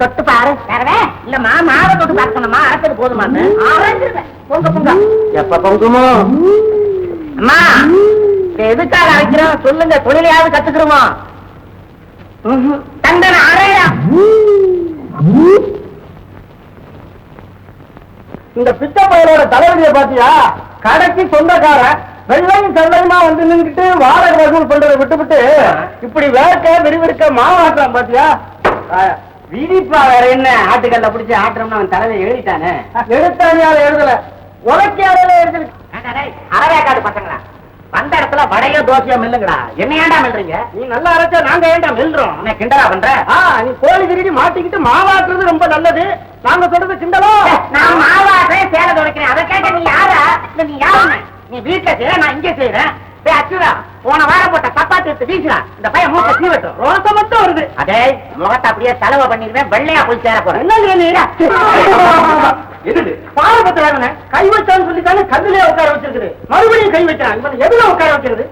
தொட்டு பாரு. தரவே? இல்லம்மா மாவை தொட்டு பார்க்கணுமா? அரைச்சது போதுமான்னு அரைஞ்சிருவேன் பொங்க பொங்க. எப்ப பொங்குமோ அம்மா எதுக்காக அரைக்கிறோம்? சொல்லுங்க தொழிலையாவது கத்துக்கிறோமா. தண்டனை அரையா இந்த பிச்சை பையனோட தலைவலியை பாத்தியா? கடைக்கு சொந்தக்காரன் வெள்ளையும் சந்தையுமா வந்து நின்றுட்டு வாடகை வசூல் பண்றதை விட்டுவிட்டு இப்படி வேர்க்க விறுவிறுக்க மாவாட்டுறான் பாத்தியா? விதிப்பா வேற என்ன? ஆட்டுக்கல்ல பிடிச்சி ஆட்டுறோம்னு அவன் தலைவை எழுதிட்டானே? எழுத்தாணியால எழுதல. உலக்கையால எழுதிருக்கு அறவேக்காடு பசங்களா. வந்த இடத்துல வடையோ தோசையோ மில்லுங்கடா. என்ன ஏன்டா மில்றீங்க? நீ நல்லா அரைச்சா நாங்க ஏன்டா மில்றோம்? என்ன கிண்டலா பண்ற? நீ கோழி திருடி மாட்டிக்கிட்டு மாவாட்டுறது ரொம்ப நல்லது. நாங்க சொல்றது கிண்டலோ? நான் மாவாடுறேன் சேலை துடைக்கிறேன் அதை கேட்க நீ யாரா? நீ யாருன்னு? நீ வீட்டுல செய்யற நான் இங்க செய்யறேன் அச்சுதா போன வாரம் போட்ட எடுத்து வீசுறா. இந்த பையன் மூக்க சீவட்டும் ரோசம் மட்டும் வருது. அதே முகத்தை அப்படியே செலவு பண்ணிடுவேன். வெள்ளையா போய் சேர போறேன். என்னது? கை வச்சான்னு சொல்லி தானே கல்லுலயே உட்கார வச்சிருக்குது. மறுபடியும் கை இவன் எதுல உட்கார வைக்கிறது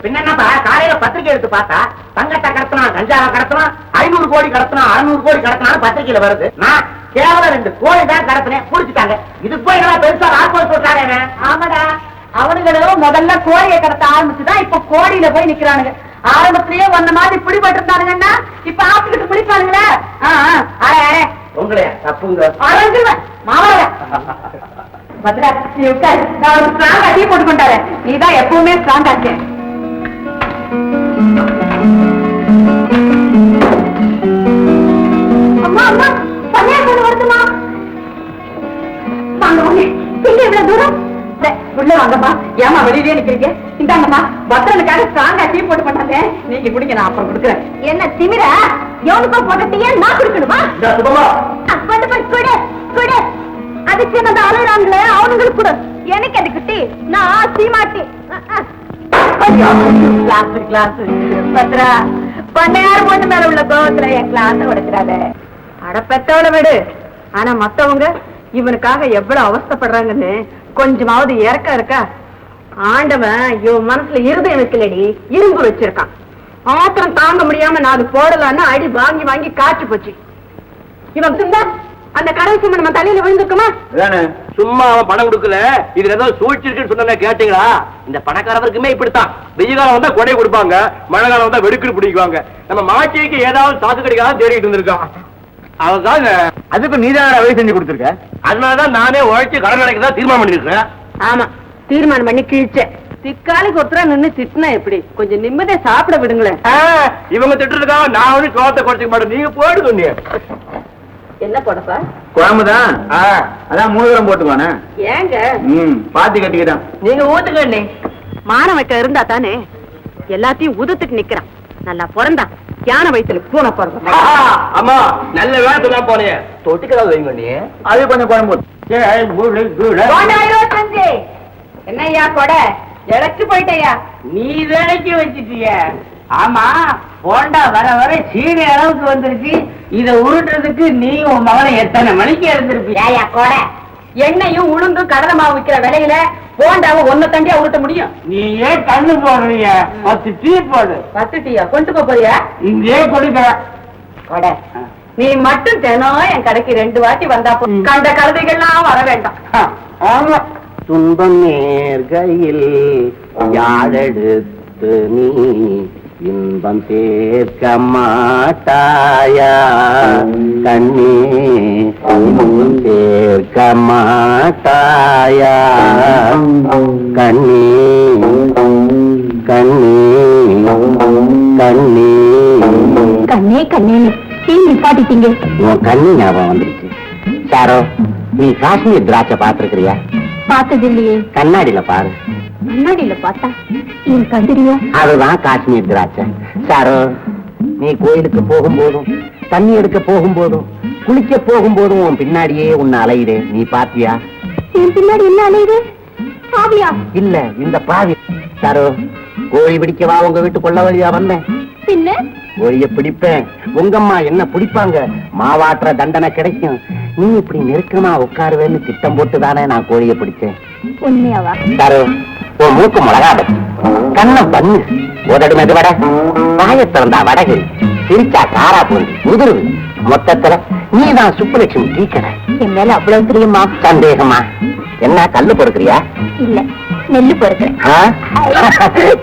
காலையில எடுத்து பார்த்தா தங்கத்தை கடத்தினா கஞ்சாவை கடத்தினா ஐநூறு கோடி கடத்தினா அறுநூறு கோடி கடத்தினாலும் பத்திரிக்கையில வருது. நான் கேவலம் ரெண்டு கோடி தான் கடத்தினேன் புடிச்சுட்டாங்க. இதுக்கு போய் என்ன பெருசா ராக்கோல் சொல்றாங்க ஆமாடா. அவனுங்களும் முதல்ல கோழியை கடத்த ஆரம்பிச்சுதான் இப்ப கோடியில போய் நிக்கிறானுங்க. ஆரம்பத்திலேயே ஒன்ன மாதிரி பிடிபட்டு இருந்தானுங்கன்னா இப்ப ஆப்பிக்கிட்டு பிடிப்பானுங்களே. உங்களையா தப்புங்க அரைஞ்சிருவேன். மாவாடா. பத்ரா, நீ உட்காரு. நான் ஒரு strong ஆ டீ போட்டு கொண்டாரு நீதான் எப்பவுமே ஸ்ட்ராங்கா இருக்கேன் உள்ள வாங்கம்மா. ஏமா வெளியிலே நிக்கிறீங்க? இந்தாங்கம்மா. பத்திரனுக்காக ஸ்ட்ராங்கா டீ போட்டு பண்ணாங்க நீங்க குடிங்க நான் அப்புறம் கொடுக்குறேன். என்ன திமிரா? எவனுக்கும் போட்ட டீயை நான் குடிக்கணுமா? இந்த சுபமா கொண்டு போய் கொடு கொடு. அது சின்னது அழுறாங்களே அவனுங்களுக்கு கொடு. எனக்கு அதுக்கு டீ? நான் சீமாட்டி கிளாஸ் கிளாஸ் பத்ரா பண்ணையார் பொண்ணு மேல உள்ள கோவத்துல என் கிளாஸ் உடைக்கிறாத. அட பெத்தவளை விடு. ஆனா மத்தவங்க இவனுக்காக எவ்வளவு அவஸ்தைப்படுறாங்கன்னு கொஞ்சமாவது இறக்க இருக்கா ஆண்டவன் இவன் மனசுல இருதயம் வைக்கலடி இரும்பு வச்சிருக்கான். ஆத்திரம் தாங்க முடியாம நான் அது போடலான்னு அடி வாங்கி வாங்கி காய்ச்சி போச்சு. இவன் சிந்தா அந்த கடவுள் சும்மா நம்ம தலையில விழுந்திருக்குமா? சும்மா அவன் பணம் கொடுக்கல இதுல ஏதோ சூழ்ச்சிருக்குன்னு சொன்ன கேட்டீங்களா? இந்த பணக்காரவருக்குமே இப்படித்தான். வெயில் காலம் வந்தா கொடை கொடுப்பாங்க மழை காலம் வந்தா வெடுக்குன்னு பிடிக்குவாங்க. நம்ம மாட்டிக்கு ஏதாவது சாத்து கிடைக்காத தேடிட்டு இருந்திருக்கான். அதுதான் அதுக்கு நீதான் வழி செஞ்சு கொடுத்துருக்க? அதனாலதான் நானே உழைச்சு கடன் அடைக்கதா தீர்மானம் பண்ணிருக்கேன் ஆமா தீர்மானம் பண்ணி கிழிச்சேன். திக்காலிக்கு ஒருத்தரா நின்னு திட்டினா எப்படி? கொஞ்சம் நிம்மதியா சாப்பிட விடுங்களேன். இவங்க திட்டுறதுக்காக நான் வந்து கோவத்தை குறைச்சிக்க மாட்டேன். நீங்க போடு சொன்னீங்க. என்ன போடப்பா குழம்புதான். அதான் மூலதனம் போட்டுவானே ஏங்க? ம் பாத்தி கட்டிக்கிட்டான். நீங்க ஊத்துக்கண்ணே. மானம் வைக்க இருந்தா தானே? எல்லாத்தையும் உதத்துக்கு நிக்கிறான். நல்லா பிறந்தான். யானை வயித்துல பூனை பிறந்தான் அம்மா நல்ல வேலை சொன்னா போனே. தொட்டுக்கதாவது வைங்க நீ? அது கொஞ்சம் குழம்பு. என்னய்யா கொடை? இழைச்சு போயிட்டயா நீ வேலைக்கு வச்சிட்டிய. ஆமா போண்டா வர வர சீனி அளவுக்கு வந்துருச்சு. இத உருட்டுறதுக்கு நீ உன் மகனை எத்தனை மணிக்கு எழுந்திருப்பியா கூட. எண்ணெயும் உளுந்து கடலை மாவு விக்கிற விலையில போண்டாவை ஒன்ன தண்டியா உருட்ட முடியும். நீ ஏன் கண்ணு போடுறீங்க? பத்து டீ போடு. பத்து டீயா? கொண்டு போறியா? இங்கே கொடுக்க கொடை நீ மட்டும் தினம் என் கடைக்கு ரெண்டு வாட்டி வந்தா போ. கண்ட கழுதைகள்லாம் வர வேண்டாம். ஆமா. துன்பம் நேர்கையில் யாழெடுத்து நீ இன்பம் சேர்க்க மாட்டாயா? கண்ணே சேர்க்க மாட்டாயா கண்ணே கண்ணே கண்ணே. கண்ணே கண்ணே டீ நிப்பாட்டிட்டீங்க உன் கண்ணு ஞாபகம் வந்துருச்சு. சாரோ நீ காஷ்மீர் திராட்சை பார்த்திருக்கிறியா? பார்த்தது இல்லையே கண்ணாடியில பாரு. முன்னாடியில பார்த்தா? என் கதிரியும் அதுதான் காஷ்மீர் திராட்சை. சாரோ நீ கோயிலுக்கு போகும்போதும் தண்ணி எடுக்க போகும்போதும் குளிக்க போகும்போதும் உன் பின்னாடியே உன்னை அலையுதே. நீ பாத்தியா? என் பின்னாடி என்ன அலையுது? பாவியா? இல்ல இந்த பாவி. சாரோ கோழி பிடிக்கவா உங்க வீட்டு கொள்ள வழியா வந்தேன். பின்ன? கோழிய பிடிப்பேன். உங்கம்மா என்ன பிடிப்பாங்க? மாவாட்டுற தண்டனை கிடைக்கும். நீ இப்படி நெருக்கமா உட்காருவேன்னு திட்டம் போட்டு தானே நான் கோழிய பிடிச்சேன். உண்மையாவா? சாரு உன் மூக்கு மிளகா பச்சி கண்ணம் பண்ணு உதடு மெதுவட. வாய திறந்தா வடகு. சிரிச்சா காரா பூந்தி உதிருது மொத்தத்துல நீதான் சுப்புலட்சுமி டீ கடை என் மேல அவ்வளவு தெரியுமா? சந்தேகமா? என்ன கல்லு பொறுக்கிறியா? இல்ல நெல்லு பொறுக்கிறேன்?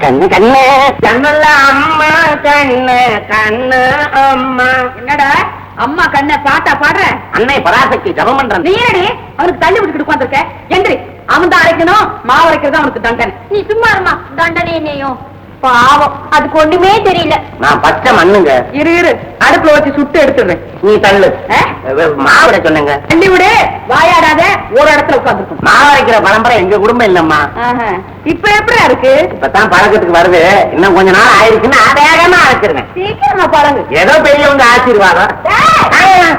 கண்ணு கண்ணு. கண்ணுல அம்மா கண்ணு கண்ணு அம்மா. என்னடா? அம்மா கண்ண பாட்டா பாடுற? அன்னை பராசக்தி ஜபம் பண்றேன். நீ அவனுக்கு தள்ளி விட்டுக்கிட்டு உட்காந்துருக்க எந்திரி. அவன் தான் அரைக்கணும் மாவு அரைக்கிறது அவனுக்கு தண்டனை. நீ சும்மா இருமா தண்டனை என்னையும். பாவம். அதுக்கு ஒண்ணுமே தெரியல. நான் பச்சை மண்ணுங்க. இரு இரு. அடுப்புல வச்சு சுட்டு எடுத்துடுறேன் நீ தள்ளு? மாவிட சொன்னங்க. தள்ளி விடு. வாயாடாத. ஒரு இடத்துல உட்காந்துருக்கும். மாவரைக்கிற பரம்பரை எங்க குடும்பம் இல்லம்மா. இப்ப எப்படியா இருக்கு? இப்பதான் பழக்கத்துக்கு வருது. இன்னும் கொஞ்ச நாள் ஆயிருச்சுன்னா வேகமா அரைச்சிருவேன். சீக்கிரமா பழங்கு ஏதோ பெரியவங்க ஆசீர்வாதம். ஏய்,